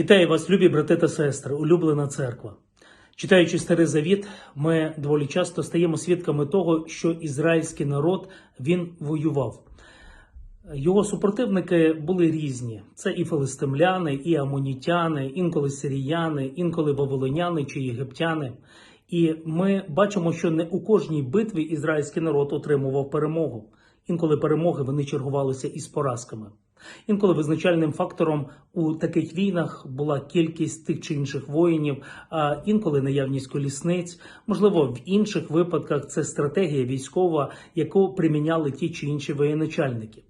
Вітаю вас, любі брати та сестри, улюблена церква. Читаючи старий завіт, ми доволі часто стаємо свідками того, що ізраїльський народ він воював. Його супротивники були різні: це і филистимляни, і амонітяни, інколи сиріяни, інколи вавилоняни чи єгиптяни. І ми бачимо, що не у кожній битві ізраїльський народ отримував перемогу. Інколи перемоги вони чергувалися із поразками. Інколи визначальним фактором у таких війнах була кількість тих чи інших воїнів, а інколи наявність колісниць. Можливо, в інших випадках це стратегія військова, яку приміняли ті чи інші воєначальники.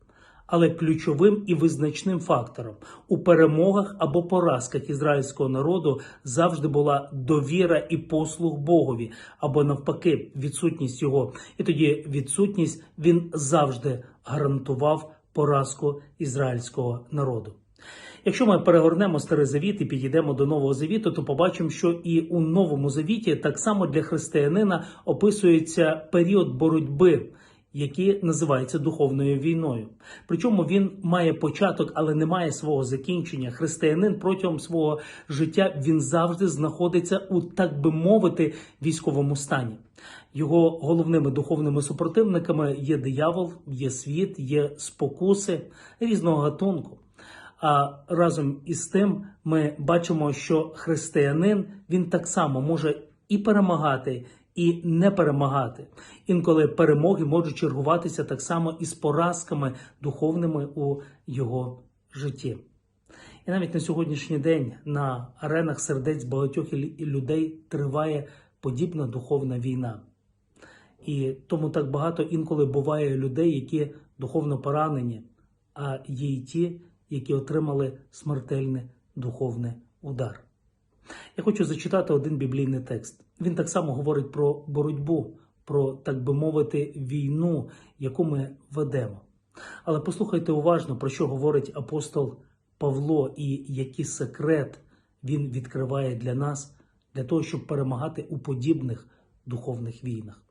Але ключовим і визначним фактором у перемогах або поразках ізраїльського народу завжди була довіра і послуг Богові, або навпаки, відсутність його. І тоді відсутність він завжди гарантував поразку ізраїльського народу. Якщо ми перегорнемо старий завіт і підійдемо до нового завіту, то побачимо, що і у новому завіті так само для християнина описується період боротьби, який називається духовною війною. Причому він має початок, але не має свого закінчення. Християнин протягом свого життя він завжди знаходиться у так би мовити військовому стані. Його головними духовними супротивниками є диявол, є світ, є спокуси різного гатунку. А разом із тим ми бачимо, що християнин він так само може і перемагати, і не перемагати. Інколи перемоги можуть чергуватися так само із поразками духовними у його житті. І навіть на сьогоднішній день на аренах сердець багатьох і людей триває подібна духовна війна. І тому так багато інколи буває людей, які духовно поранені, а є й ті, які отримали смертельний духовний удар. Я хочу зачитати один біблійний текст. Він так само говорить про боротьбу, про, так би мовити, війну, яку ми ведемо. Але послухайте уважно, про що говорить апостол Павло і який секрет він відкриває для нас, для того, щоб перемагати у подібних духовних війнах.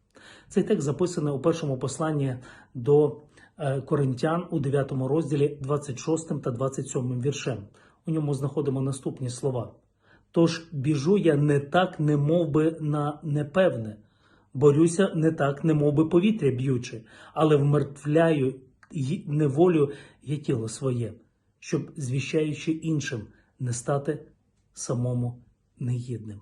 Цей текст записаний у першому посланні до е, Коринтян у 9 розділі 26 та 27 віршем. У ньому знаходимо наступні слова. Тож біжу я не так, не мов би на непевне, борюся не так, не мов би повітря б'ючи, але вмертвляю неволю я тіло своє, щоб, звіщаючи іншим, не стати самому негідним.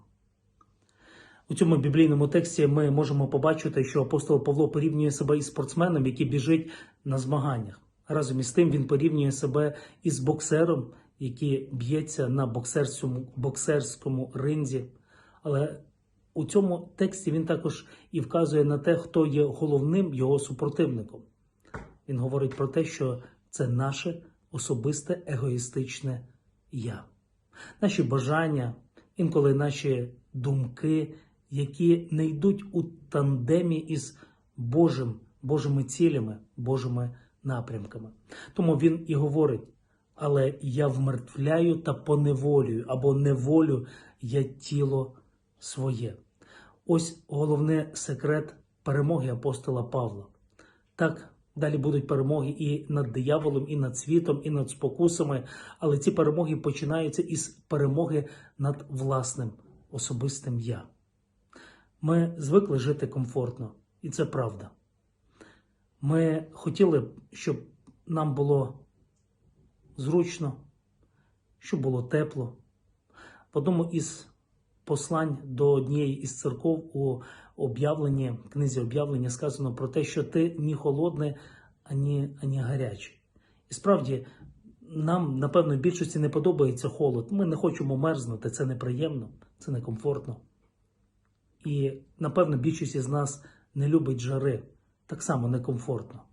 У цьому біблійному тексті ми можемо побачити, що апостол Павло порівнює себе із спортсменом, який біжить на змаганнях. Разом із тим він порівнює себе із боксером, який б'ється на боксерському, боксерському ринзі. Але у цьому тексті він також і вказує на те, хто є головним його супротивником. Він говорить про те, що це наше особисте егоїстичне я, наші бажання, інколи наші думки, які не йдуть у тандемі із Божим, Божими цілями, Божими напрямками. Тому він і говорить: але я вмертвляю та поневолюю або неволю я тіло своє. Ось головний секрет перемоги апостола Павла. Так, далі будуть перемоги і над дияволом, і над світом, і над спокусами, але ці перемоги починаються із перемоги над власним особистим я. Ми звикли жити комфортно, і це правда. Ми хотіли, б, щоб нам було зручно, щоб було тепло. В одному із послань до однієї із церков у об'явленні, книзі об'явлення сказано про те, що ти ні холодний, ані, ані гарячий. І справді, нам, напевно, більшості не подобається холод. Ми не хочемо мерзнути, це неприємно, це некомфортно. І, напевно, більшість із нас не любить жари, так само некомфортно.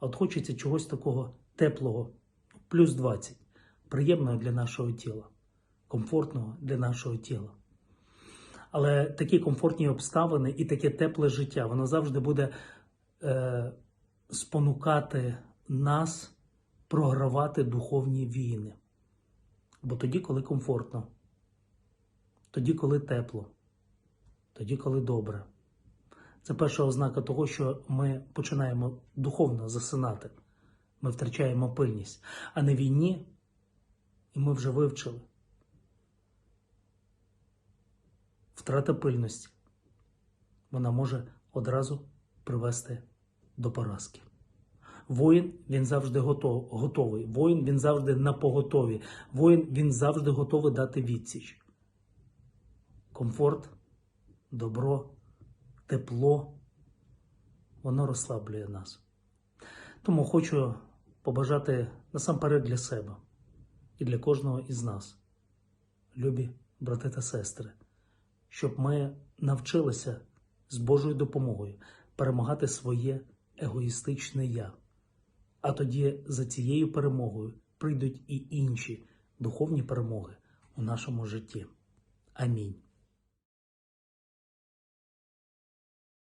А от хочеться чогось такого теплого, плюс 20, приємного для нашого тіла, комфортного для нашого тіла. Але такі комфортні обставини і таке тепле життя, воно завжди буде е, спонукати нас програвати духовні війни. Бо тоді, коли комфортно, тоді, коли тепло, тоді, коли добре. Це перша ознака того, що ми починаємо духовно засинати ми втрачаємо пильність. А на війні, і ми вже вивчили. Втрата пильності вона може одразу привести до поразки. Воїн він завжди готов, готовий. Воїн він завжди на поготові. Воїн він завжди готовий дати відсіч. Комфорт, добро, тепло воно розслаблює нас. Тому хочу побажати насамперед для себе і для кожного із нас, любі брати та сестри, щоб ми навчилися з Божою допомогою перемагати своє егоїстичне я. А тоді за цією перемогою прийдуть і інші духовні перемоги у нашому житті. Амінь.